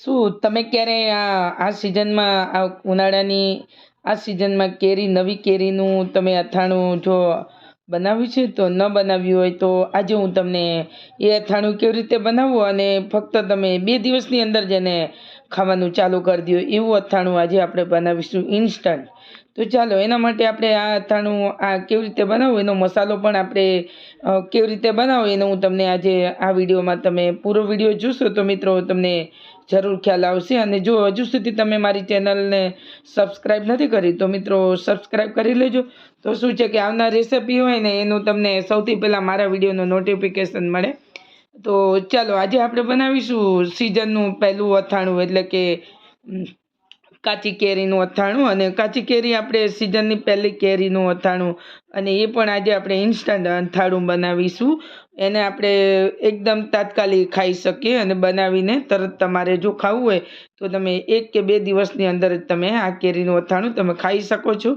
શું, તમે ક્યારે આ આ સિઝનમાં આ ઉનાળાની, આ સિઝનમાં કેરી, નવી કેરીનું તમે અથાણું જો બનાવ્યું છે, તો ન બનાવ્યું હોય તો આજે હું તમને એ અથાણું કેવી રીતે બનાવવું અને ફક્ત તમે બે દિવસની અંદર જ એને ખાવાનું ચાલુ કરી દો એવું અથાણું આજે આપણે બનાવીશું ઇન્સ્ટન્ટ તો ચાલો, એના માટે આપણે આ અથાણું આ કેવી રીતે બનાવવું? એનો મસાલો પણ આપણે કેવી રીતે બનાવો એનો હું તમને આજે આ વિડીયોમાં તમે પૂરો વીડિયો જોશો તો મિત્રો તમને જરૂર ખ્યાલ આવશે. અને જો હજુ સુધી તમે મારી ચેનલને સબસ્ક્રાઈબ નથી કરી તો મિત્રો સબસ્ક્રાઈબ કરી લેજો. તો શું છે કે આવનાર રેસિપી હોય ને એનું તમને સૌથી પહેલાં મારા વિડીયોનું નોટિફિકેશન મળે. તો ચાલો, આજે આપણે બનાવીશું સિઝનનું પહેલું અથાણું એટલે કે કાચી કેરીનું અથાણું અને કાચી કેરી આપણે સિઝનની પહેલી કેરીનું અથાણું અને એ પણ આજે આપણે ઇન્સ્ટન્ટ અથાણું બનાવીશું. એને આપણે એકદમ તાત્કાલિક ખાઈ શકીએ અને બનાવીને તરત તમારે જો ખાવું હોય તો તમે એક કે બે દિવસની અંદર જ તમે આ કેરીનું અથાણું તમે ખાઈ શકો છો.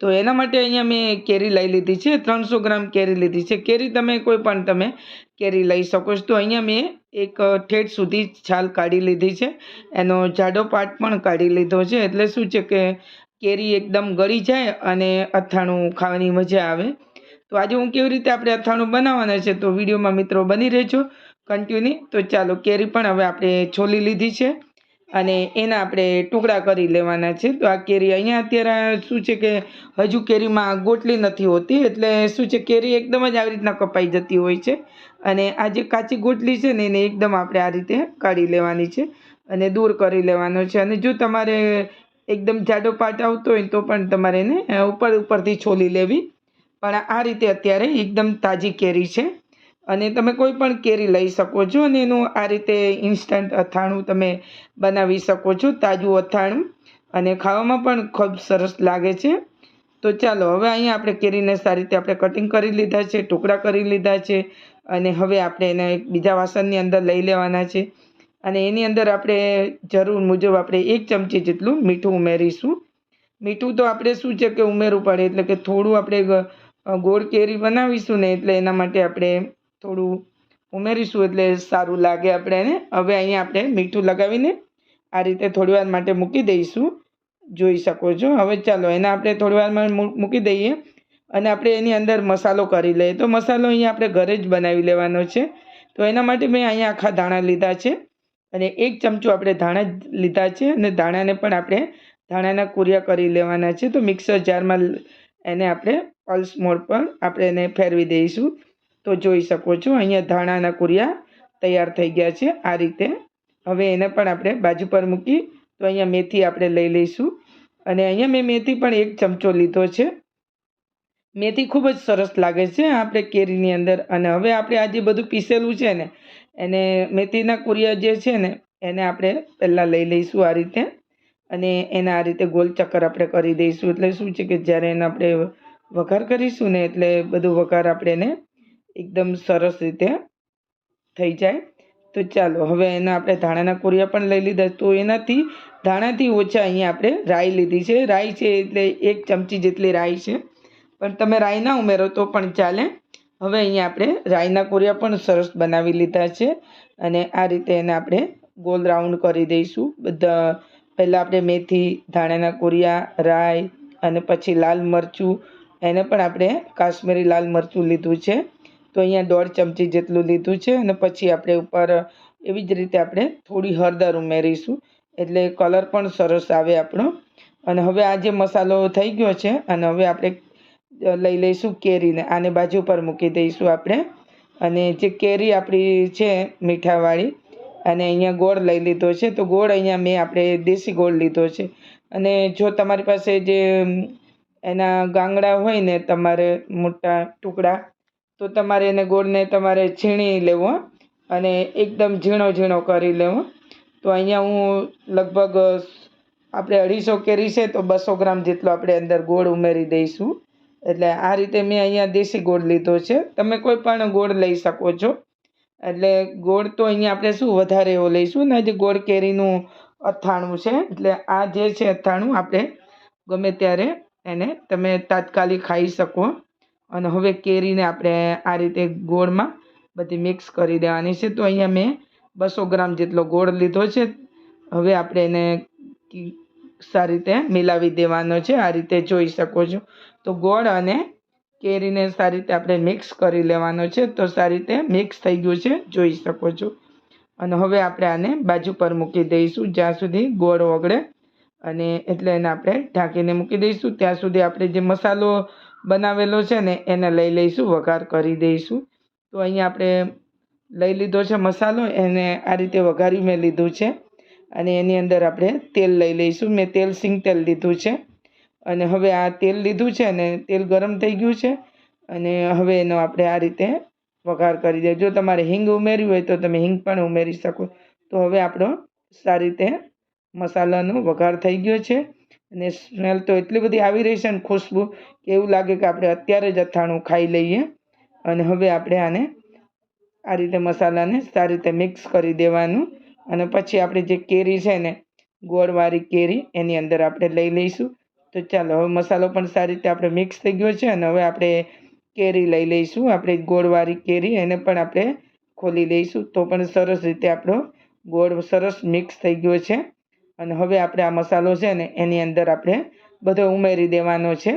તો એના માટે અહીંયા મેં કેરી લઈ લીધી છે, ત્રણસો ગ્રામ કેરી લીધી છે. કેરી તમે કોઈ પણ તમે કેરી લઈ શકો છો. તો અહીંયા મેં એક ઠેઠ સુધી છાલ કાઢી લીધી છે. એનો જાડો પાર્ટ પણ કાઢી લીધો છે. એટલે શું છે કે કેરી એકદમ ગળી જાય અને અથાણું ખાવાની મજા આવે. તો આજે હું કેવી રીતે આપણે અથાણું બનાવવાના છે તો વિડીયોમાં મિત્રો બની રહેજો. કન્ટિન્યુ તો ચાલો, કેરી પણ હવે આપણે છોલી લીધી છે. અને એના આપણે ટુકડા કરી લેવાના છે. તો આ કેરી અહીંયા અત્યારે શું છે કે હજુ કેરીમાં ગોટલી નથી હોતી, એટલે શું છે, કેરી એકદમ જ આવી રીતના કપાઈ જતી હોય છે. અને આ જે કાચી ગોટલી છે ને, એને એકદમ આપણે આ રીતે કાઢી લેવાની છે અને દૂર કરી લેવાનો છે. અને જો તમારે એકદમ જાડો પાટ આવતો હોય તો પણ તમારે એને ઉપર ઉપરથી છોલી લેવી. પણ આ રીતે અત્યારે એકદમ તાજી કેરી છે. અને તમે કોઈ પણ કેરી લઈ શકો છો અને એનું આ રીતે ઇન્સ્ટન્ટ અથાણું તમે બનાવી શકો છો, તાજું અથાણું. અને ખાવામાં પણ ખૂબ સરસ લાગે છે. તો ચાલો, હવે અહીંયા આપણે કેરીને સારી રીતે આપણે કટિંગ કરી લીધા છે, ટુકડા કરી લીધા છે. અને હવે આપણે એને બીજા વાસણની અંદર લઈ લેવાના છે. અને એની અંદર આપણે જરૂર મુજબ આપણે એક ચમચી જેટલું મીઠું ઉમેરીશું. મીઠું તો આપણે શું છે કે ઉમેરવું પડે, એટલે કે થોડું આપણે ગોળ કેરી બનાવીશું ને એટલે એના માટે આપણે થોડું ઉમેરીશું એટલે સારું લાગે આપણે એને. હવે અહીંયા આપણે મીઠું લગાવીને આ રીતે થોડી વાર માટે મૂકી દઈશું. જોઈ શકો છો. હવે ચાલો એને આપણે થોડી વારમાં મૂકી દઈએ. અને આપણે એની અંદર મસાલો કરી લઈએ. તો મસાલો અહીંયા આપણે ઘરે જ બનાવી લેવાનો છે. તો એના માટે મેં અહીંયા આખા ધાણા લીધા છે. અને એક ચમચો આપણે ધાણા લીધા છે. અને ધાણાને પણ આપણે ધાણાના કુરિયા કરી લેવાના છે. તો મિક્સર જારમાં એને આપણે પલ્સ મોડ પર આપણે એને ફેરવી દઈશું. તો જોઈ શકો છો, અહીંયા ધાણાના કુરિયા તૈયાર થઈ ગયા છે આ રીતે. હવે એને પણ આપણે બાજુ પર મૂકી તો અહીંયા મેથી આપણે લઈ લઈશું. અને અહીંયા મેં મેથી પણ એક ચમચો લીધો છે. મેથી ખૂબ જ સરસ લાગે છે આપણે કેરીની અંદર. અને હવે આપણે આ જે બધું પીસેલું છે ને, એને મેથીના કુરિયા જે છે ને, એને આપણે પહેલાં લઈ લઈશું આ રીતે. અને એના આ રીતે ગોલ ચક્કર આપણે કરી દઈશું. એટલે શું છે કે જ્યારે એને આપણે વઘાર કરીશું ને, એટલે બધું વઘાર આપણે એને એકદમ સરસ રીતે થઈ જાય. તો ચાલો, હવે એના આપણે ધાણાના કોરિયા પણ લઈ લીધા. તો એનાથી ધાણાથી ઓછા અહીંયા આપણે રાઈ લીધી છે. રાઈ છે એટલે એક ચમચી જેટલી રાઈ છે. પણ તમે રાઈ ના ઉમેરો તો પણ ચાલે. હવે અહીંયા આપણે રાઈના કોરિયા પણ સરસ બનાવી લીધા છે. અને આ રીતે એને આપણે ગોલ રાઉન્ડ કરી દઈશું. બધા, પહેલાં આપણે મેથી, ધાણાના કોરિયા, રાઈ અને પછી લાલ મરચું. એને પણ આપણે કાશ્મીરી લાલ મરચું લીધું છે. તો અહીંયા દોઢ ચમચી જેટલું લીધું છે અને પછી આપણે ઉપર, એવી જ રીતે આપણે થોડી હળદર ઉમેરીશું. એટલે કલર પણ સરસ આવે આપણો. અને હવે આ જે મસાલો થઈ ગયો છે, અને હવે આપણે લઈ લઈશું કેરીને. આને બાજુ પર મૂકી દઈશું આપણે. અને જે કેરી આપણી છે મીઠાવાળી, અને અહીંયા ગોળ લઈ લીધો છે. તો ગોળ અહીંયા મેં આપણે દેશી ગોળ લીધો છે. અને જો તમારી પાસે જે, એના ગાંગડા હોય ને તમારે મોટા ટુકડા તો તમારે એને ગોળને તમારે છીણી લેવો અને એકદમ ઝીણો ઝીણો કરી લેવો તો અહીંયા હું લગભગ આપણે અઢીસો કેરી છે તો બસો ગ્રામ જેટલો આપણે અંદર ગોળ ઉમેરી દઈશું. એટલે આ રીતે મેં અહીંયા દેશી ગોળ લીધો છે. તમે કોઈ પણ ગોળ લઈ શકો છો. એટલે ગોળ તો અહીંયા આપણે શું વધારે એવો લઈશું ને જે ગોળ કેરીનું અથાણું છે. એટલે આ જે છે અથાણું આપણે ગમે ત્યારે એને તમે તાત્કાલિક ખાઈ શકો અને હવે કેરીને આપણે આ રીતે ગોળમાં બધી મિક્સ કરી દેવાની છે. તો અહીંયા મેં બસો ગ્રામ જેટલો ગોળ લીધો છે. હવે આપણે એને સારી રીતે મિલાવી દેવાનો છે. આ રીતે જોઈ શકો છો. તો ગોળ અને કેરીને સારી રીતે આપણે મિક્સ કરી લેવાનો છે. તો સારી રીતે મિક્સ થઈ ગયું છે. જોઈ શકો છો. અને હવે આપણે આને બાજુ પર મૂકી દઈશું. જ્યાં સુધી ગોળ ઓગળે અને એટલે એને આપણે ઢાંકીને મૂકી દઈશું. ત્યાં સુધી આપણે જે મસાલો બનાવેલો છે ને એને લઈ લઈશું, વઘાર કરી દઈશું. તો અહીંયા આપણે લઈ લીધો છે મસાલો, એને આ રીતે વઘારી મેં લીધું છે. અને એની અંદર આપણે તેલ લઈ લઈશું. મેં તેલ સિંગ તેલ લીધું છે. અને હવે આ તેલ લીધું છે ને તેલ ગરમ થઈ ગયું છે. અને હવે એનો આપણે આ રીતે વઘાર કરી દે જો તમારે હિંગ ઉમેરી હોય તો તમે હિંગ પણ ઉમેરી શકો. તો હવે આપણો સારી રીતે મસાલાનો વઘાર થઈ ગયો છે. અને સ્મેલ તો એટલી બધી આવી રહી છે ને ખુશ્બુ કે એવું લાગે કે આપણે અત્યારે જ અથાણું ખાઈ લઈએ. અને હવે આપણે આને આ રીતે મસાલાને સારી રીતે મિક્સ કરી દેવાનું. અને પછી આપણે જે કેરી છે ને, ગોળવાળી કેરી એની અંદર આપણે લઈ લઈશું. તો ચાલો, હવે મસાલો પણ સારી રીતે આપણે મિક્સ થઈ ગયો છે અને હવે આપણે કેરી લઈ લઈશું. આપણે ગોળવાળી કેરી એને પણ આપણે ખોલી લઈશું. તો પણ સરસ રીતે આપણો ગોળ સરસ મિક્સ થઈ ગયો છે. અને હવે આપણે આ મસાલો છે ને, એની અંદર આપણે બધો ઉમેરી દેવાનો છે.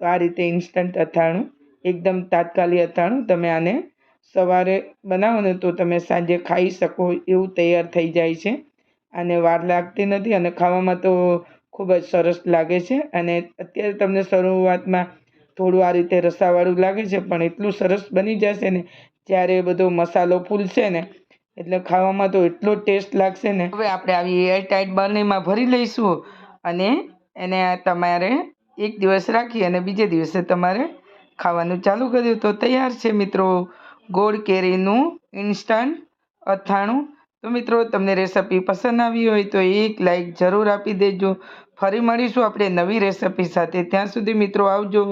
તો આ રીતે ઇન્સ્ટન્ટ અથાણું, એકદમ તાત્કાલિક અથાણું, તમે આને સવારે બનાવો ને તો તમે સાંજે ખાઈ શકો એવું તૈયાર થઈ જાય છે. આને વાર લાગતી નથી અને ખાવામાં તો ખૂબ જ સરસ લાગે છે. અને અત્યારે તમને શરૂઆતમાં થોડું આ રીતે રસાવાળું લાગે છે, પણ એટલું સરસ બની જશે ને, જ્યારે બધો મસાલો ફૂલશે ને એટલે ખાવામાં તો એટલો ટેસ્ટ લાગશે ને. હવે આપણે આવી એરટાઈટ બર્નીમાં ભરી લઈશું અને એને તમારે એક દિવસ રાખી અને બીજે દિવસે તમારે ખાવાનું ચાલુ કર્યું તો તૈયાર છે મિત્રો ગોળ કેરીનું ઇન્સ્ટન્ટ અથાણું. તો મિત્રો તમને રેસિપી પસંદ આવી હોય તો એક લાઈક જરૂર આપી દેજો. ફરી મળીશું આપણે નવી રેસિપી સાથે. ત્યાં સુધી મિત્રો આવજો.